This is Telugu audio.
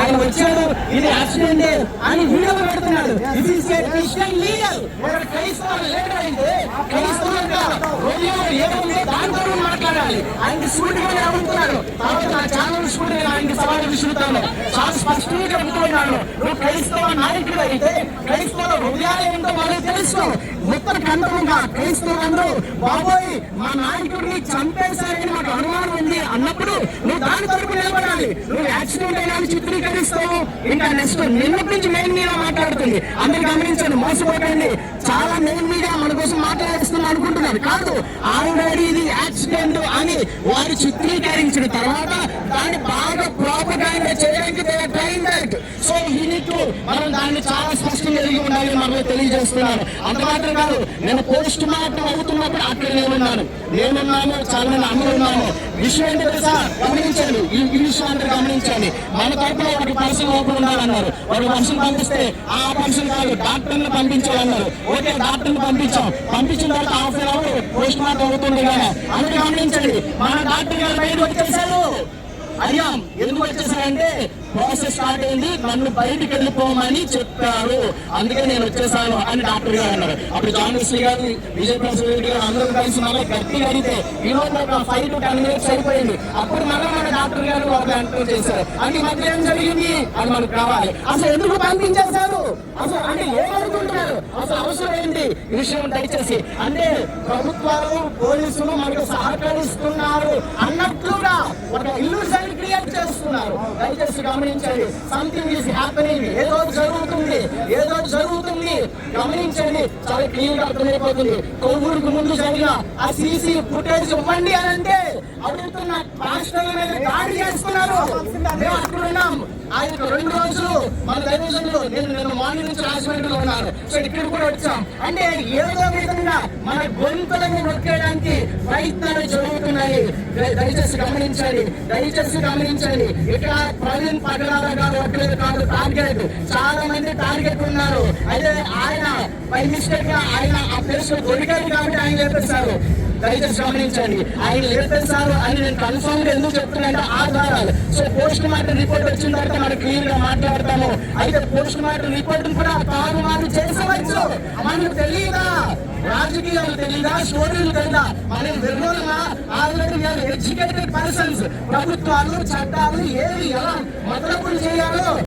ఆయన వచ్చాడు. ఇది యాక్సిడెంట్ అని వీడియో పెడుతున్నాడు. ఇది క్రిస్టియన్ లీడర్ ఒక క్రైస్తవ లీడర్ అయితే క్రైస్తవులుగా ఏముంది దాంతో మాట్లాడాలి. ఆయనకి సూటిగా అడుగుతున్నాడు. కాబట్టి నా ఛానల్ సూటిగా ఆయనకి సవాలు విసురుతాను. చాలా స్పష్టంగా చెబుతున్నాను నువ్వు క్రైస్తవ నాయకుడు అయితే క్రైస్తవ హృదయాలు ఏంటో వాళ్ళకి తెలుసు. ఉత్తర ఖండముగా క్రైస్తవులందరూ బాబోయ్ మా నాయకుడిని చంపేశారని మాకు అనుమానం ఉంది అన్నప్పుడు నువ్వు దాని తరపు నిలబడాలి. నువ్వు యాక్సిడెంట్ అయినా చిత్రీకరిస్తావు ఇంకా నెక్స్ట్ నిన్నటి నుంచి మెయిన్ మీడియా మాట్లాడుతుంది. అందరు గమనించండి మోసపోకండి. చాలా మెయిన్ మీడియా మన కోసం మాట్లాడిస్తున్నాం అనుకుంటున్నారు. కాదు ఆల్రెడీ ఇది యాక్సిడెంట్ అని వారు చిత్రీకరించిన తర్వాత దాన్ని బాగా ప్రాపర్గా చేయడానికి ట్రైన్ దట్ సో యూనిట్ మనం దాన్ని చాలా స్పష్టంగా కలిగి ఉండాలి మనకు తెలియజేస్తున్నాను. అంత మాత్రం కాదు నేను పోస్ట్ మార్టం అవుతున్నప్పుడు అక్కడ నేనున్నాను నేనున్నాను చాలా మంది అందరూ ఉన్నాను విషయం ఏంటంటే సార్ గమనించండి ఈ విషయం అంతా గమనించండి. మన తరపున ఒక పర్సన్ లోపల ఉండాలన్నారు. ఒక పర్సన్ పంపిస్తే ఆ పర్సన్ కాదు డాక్టర్ని పంపించాలన్నారు. ఓకే డాక్టర్ని పంపించాం. పంపించిన తర్వాత half an hour postmortem అవుతుంది కదా అందుకే గమనించండి. మన డాక్టర్ గారు బయట వచ్చేసారు అయ్యా ఎందుకు వచ్చేసారంటే ప్రాసెస్ స్టార్ట్ అయింది నన్ను బయటికి వెళ్ళిపోమని చెప్పారు. అందుకే నేను వచ్చేసాను అని డాక్టర్ గారు అన్నారు. అప్పుడు జాన్ విశ్రీ గారు విజయ్ ప్రసాద్ రెడ్డి గారు అందరూ కలిసి మళ్ళీ గట్టిగా అడిగితే ఈ రోజు ఒక ఫైవ్ టు టెన్ మినిట్స్ అయిపోయింది. అప్పుడు మళ్ళీ మన డాక్టర్ గారు ఒక ఎంటర్ చేశారు. అంటే మధ్య ఏం జరిగింది? అని మనకు కావాలి అసలు ఎందుకు పంపించేశారు? అసలు అంటే ఏమనుకుంటున్నారు? అసలు అవసరం ఏంటి? ఈ విషయం దయచేసి. అంటే ప్రభుత్వాలు పోలీసులు మనకు సహకరిస్తున్నారు అన్నట్లుగా ఒక ఇల్యూషన్ క్రియేట్ చేస్తున్నారు దయచేసి గమనించండి. సంథింగ్ ఈస్ హ్యాపెనింగ్ ఏదో ఒకటి జరుగుతుంది. ఏదో జరుగుతుంది. గమనించండి. చాలా క్లీన్గా అర్థమైపోతుంది. కొవ్వూరుకు ముందు జరిగిన ఆ సీసీ ఫుటేజ్ ఇవ్వండి అని అంటే అడుగుతున్న రాష్ట్రాల మీద దాడి చేస్తున్నారు. మేము అక్కడ ఉన్నాం ఆయన రెండు రోజులు మన దైవజనులు నేను నేను మార్నింగ్ నుంచి రాజమండ్రిలో ఉన్నాను. సో ఇక్కడ కూడా వచ్చాం. అంటే ఏదో విధంగా మన గొంతులను నొక్కేయడానికి ప్రయత్నాలు జరుగుతున్నాయి. దయచేసి గమనించండి దయచేసి గమనించండి. ఇక్కడ ప్రవీణ్ పగలాల గారు ఒక్కలేదు కాదు టార్గెట్. చాలా మంది టార్గెట్ ఉన్నారు. అదే ఆయన బై మిస్టేక్గా ఆయన ఆ ప్లేస్లో దొరికారు కాబట్టి ఆయన చెప్పేశారు దయచేసి గమనించండి. ఆయన లేపేశారు అని నేను కన్ఫర్మ్గా ఎందుకు చెప్తున్నానంటే ఆధారాలు. సో పోస్ట్ మార్టం రిపోర్ట్ వచ్చిన తర్వాత మనం క్లియర్గా మాట్లాడతాము. అయితే పోస్ట్ మార్టం రిపోర్ట్ కూడా తారుమారు చేసవచ్చు మనకు తెలియదా రాజకీయాలు తెలీదా? స్టోరీలు తెలీదా? మనం విర్రోలుగా ఆల్రెడీ ఎడ్యుకేటెడ్ పర్సన్స్ ప్రభుత్వాలు చట్టాలు ఏవి ఎలా మొదలపులు చేయాలో